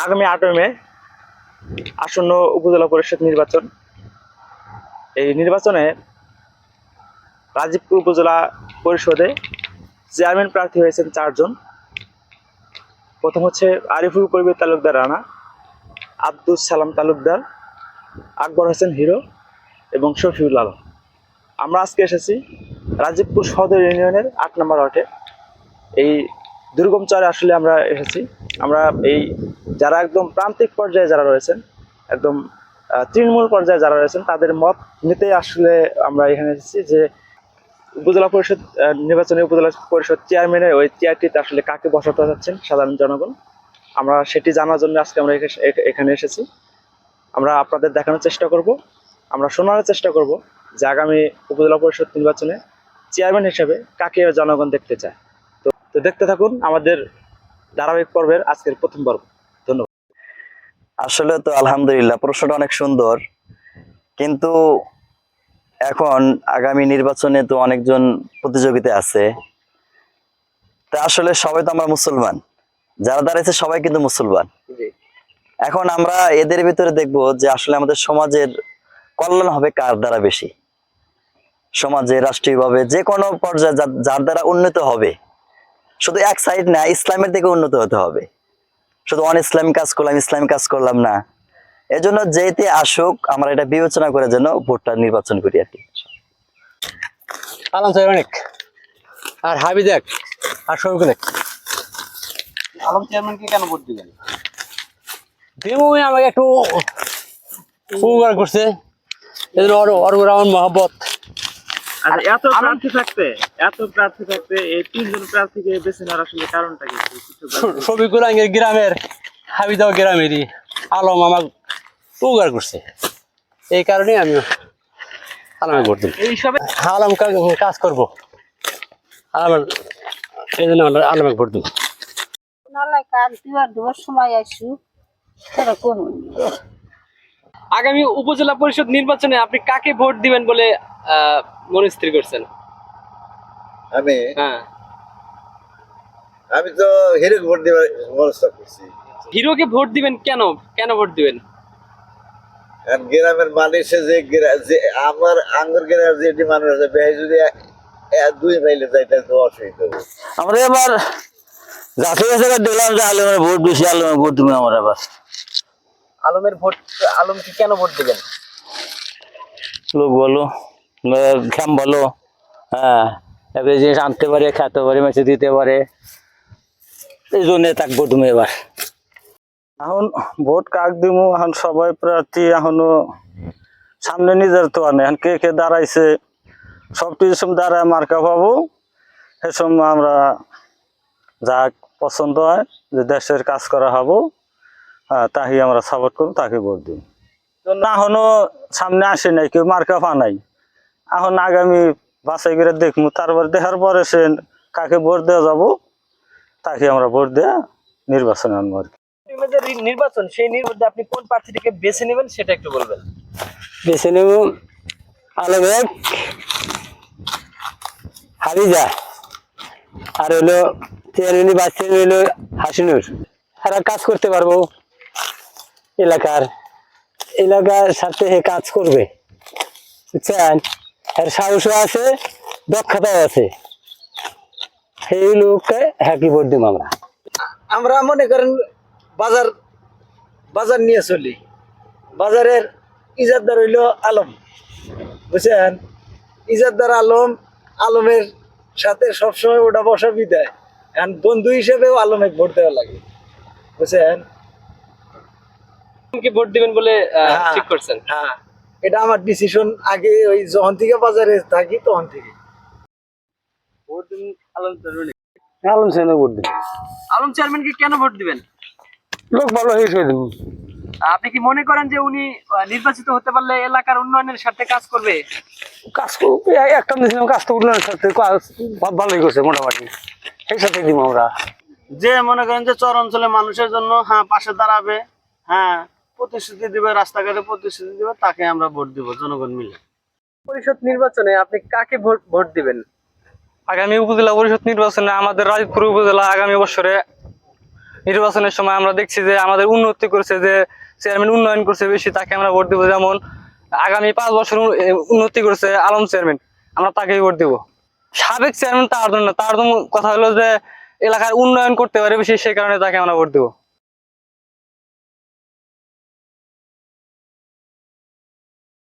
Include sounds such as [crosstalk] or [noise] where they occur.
আগামী আটই মে আসন্ন উপজেলা পরিষদ নির্বাচন। এই নির্বাচনে রাজীবপুর উপজেলা পরিষদে চেয়ারম্যান প্রার্থী হয়েছেন চারজন। প্রথম হচ্ছে আরিফুল কবির তালুকদার রানা আব্দুল সালাম তালুকদার, আকবর হোসেন হিরো এবং শফিউল আলম। আমরা আজকে এসেছি রাজীবপুর সদর ইউনিয়নের আট নম্বর ওয়ার্ডে। এই দুর্গম চরে আসলে আমরা এসেছি। আমরা এই যারা একদম প্রান্তিক পর্যায়ে যারা রয়েছেন, একদম তৃণমূল পর্যায়ে যারা রয়েছেন, তাদের মত নিতে আসলে আমরা এখানে এসেছি যে উপজেলা পরিষদ নির্বাচনী উপজেলা পরিষদ চেয়ারম্যানের ওই চেয়ারটিতে আসলে কাকে বসাতে যাচ্ছেন সাধারণ জনগণ। আমরা সেটি জানার জন্য আজকে আমরা এখে- এখানে এসেছি। আমরা আপনাদের দেখানোর চেষ্টা করব, আমরা শোনানোর চেষ্টা করব যে আগামী উপজেলা পরিষদ নির্বাচনে চেয়ারম্যান হিসেবে কাকে জনগণ দেখতে চায়। তো তো দেখতে থাকুন আমাদের ধারাবাহিক পর্বের আজকের প্রথম পর্ব। ধন্যবাদ। আসলে তো আলহামদুলিল্লাহ প্রশ্নটা অনেক সুন্দর। কিন্তু এখন আগামী নির্বাচনে তো অনেকজন প্রতিযোগিতা আছে। তা আসলে সবাই তো আমরা মুসলমান। যারা দাঁড়িয়েছে সবাই কিন্তু মুসলমান। এখন আমরা এদের ভিতরে দেখব যে আসলে আমাদের সমাজের কল্যাণ হবে কার দ্বারা বেশি? সমাজে রাষ্ট্রীয়ভাবে যে কোনো পর্যায়ে যার দ্বারা উন্নত হবে। শুধু এক সাইড না ইসলামের দিকে উন্নত হতে হবে। শুধু অন ইসলাম কাজ করলাম ইসলামিক কাজ করলাম না। এজন্য যেতে আসুক আমরা এটা বিবেচনা করে যেন ভোটটা নির্বাচন করি আর কি। আলাম সাহেব অনেক। আর হাবি দেখ আর সবকে দেখ। আলম চেয়ারম্যানকে কেন ভোট দিবেন দিমু আমাকে একটু উপকার করছে। জন্য ওর ওর উপর আমার মহব্বত। আচ্ছা এত প্রার্থী থাকতে এত প্রার্থী থাকতে এই তিনজন প্রার্থীকে বেছে নেওয়ার আসলে কারণটা কি? সবিকুল [laughs] আঙ্গের গ্রামের হাবিদাও গ্রামেরই। আলম আমার উপকার করছে। এই কারণে আমি আলমে ভোট দিই এই সবে আলম কাজ করব। আলমের এই জন্য আমরা আলমে ভোট দিব। নালাই কাজ দেবার সময় আসু তারা কোন আগামী উপজেলা পরিষদ নির্বাচনে আপনি কাকে ভোট দিবেন বলে আহ, মনস্থির করছেন। আমি? হ্যাঁ। আমি তো হিরোকে ভোট দেওয়ার ব্যবস্থা করছি। হিরোকে ভোট দিবেন কেন? কেন ভোট দিবেন? গ্রামের মানুষে যে যে আমার আঙ্গুর গ্রামের যে মানুষ আছে বেহাই যদি দুই পাইলে যায় তাহলে তো অসুবিধা আমরা এবার যাকে যাকে দিলাম যে আলমের ভোট বেশি আলমের ভোট দিব আমরা এবার। আলমের ভোট আলমকে কেন ভোট দিবেন? লোক বলো। ঘাম বলো? হ্যাঁ জিনিস আনতে পারে, খেতে পারে, মেসে দিতে পারে। এই জন্য ভোট দেবো এবার। এখন ভোট কাক দিমু, এখন সবাই প্রার্থী এখনও সামনে নিজের তো আনে এখন কে কে দাঁড়াইছে, সব কিছু দাঁড়ায় মার্কা পাবো। সে সময় আমরা যা পছন্দ হয়, যে দেশের কাজ করা হব হ্যাঁ তাকে আমরা সাপোর্ট করব, তাকে ভোট দিই না এখনও সামনে আসে নাই, কেউ মার্কা পা নাই। এখন আগামী বাছাই করে দেখব তারপর দেখার পরে সে কাকে ভোট দেওয়া যাব তাকে আমরা ভোট দেওয়া নির্বাচন আনব আর কি। নির্বাচন সেই নির্বাচনে আপনি কোন প্রার্থীটিকে বেছে নেবেন সেটা একটু বলবেন। বেছে নেব আলম হারিজা আর হলো চেয়ারম্যানি বা চেয়ারম্যান হলো হাসিনুর। তারা কাজ করতে পারব এলাকার। এলাকার সাথে কাজ করবে। বুঝছেন? এর সাহসও আছে দক্ষতাও আছে। সেই লোককে হ্যাকি ভোট দিব আমরা। আমরা মনে করেন বাজার বাজার নিয়ে চলি। বাজারের ইজারদার হইল আলম। বুঝছেন? ইজারদার আলম আলমের সাথে সবসময় ওটা বসা বিদায়। এখন বন্ধু হিসেবেও আলমে ভোট দেওয়া লাগে। বুঝছেন? কি ভোট দিবেন বলে হ্যাঁ। ঠিক করছেন। হ্যাঁ। এটা আমার ডিসিশন আগে ওই যখন থেকে বাজারে থাকি তখন থেকে। আলম সেনে ভোট দিব আলম চেয়ারম্যানকে কেন ভোট দিবেন? লোক ভালো হয়েছে আপনি কি মনে করেন যে উনি নির্বাচিত হতে পারলে এলাকার উন্নয়নের সাথে কাজ করবে? কাজ করব একটা দিয়েছিলাম কাজ তো উন্নয়নের সাথে কাজ ভালোই করছে মোটামুটি। সেই সাথে দিব আমরা। যে মনে করেন যে চর অঞ্চলে মানুষের জন্য হ্যাঁ পাশে দাঁড়াবে হ্যাঁ প্রতিশ্রুতি দিবে রাস্তাঘাটে প্রতিশ্রুতি দিবে তাকে আমরা ভোট দিব জনগণ মিলে। পরিষদ নির্বাচনে আপনি কাকে ভোট ভোট দিবেন? আগামী উপজেলা পরিষদ নির্বাচনে আমাদের রাজপুর উপজেলা আগামী বছরে নির্বাচনের সময় আমরা দেখছি যে আমাদের উন্নতি করছে যে চেয়ারম্যান উন্নয়ন করছে বেশি তাকে আমরা ভোট দেবো। যেমন আগামী পাঁচ বছর উন্নতি করছে আলম চেয়ারম্যান আমরা তাকেই ভোট দেবো। সাবেক চেয়ারম্যান তার জন্য তার জন্য কথা হলো যে এলাকার উন্নয়ন করতে পারে বেশি সেই কারণে তাকে আমরা ভোট দেবো।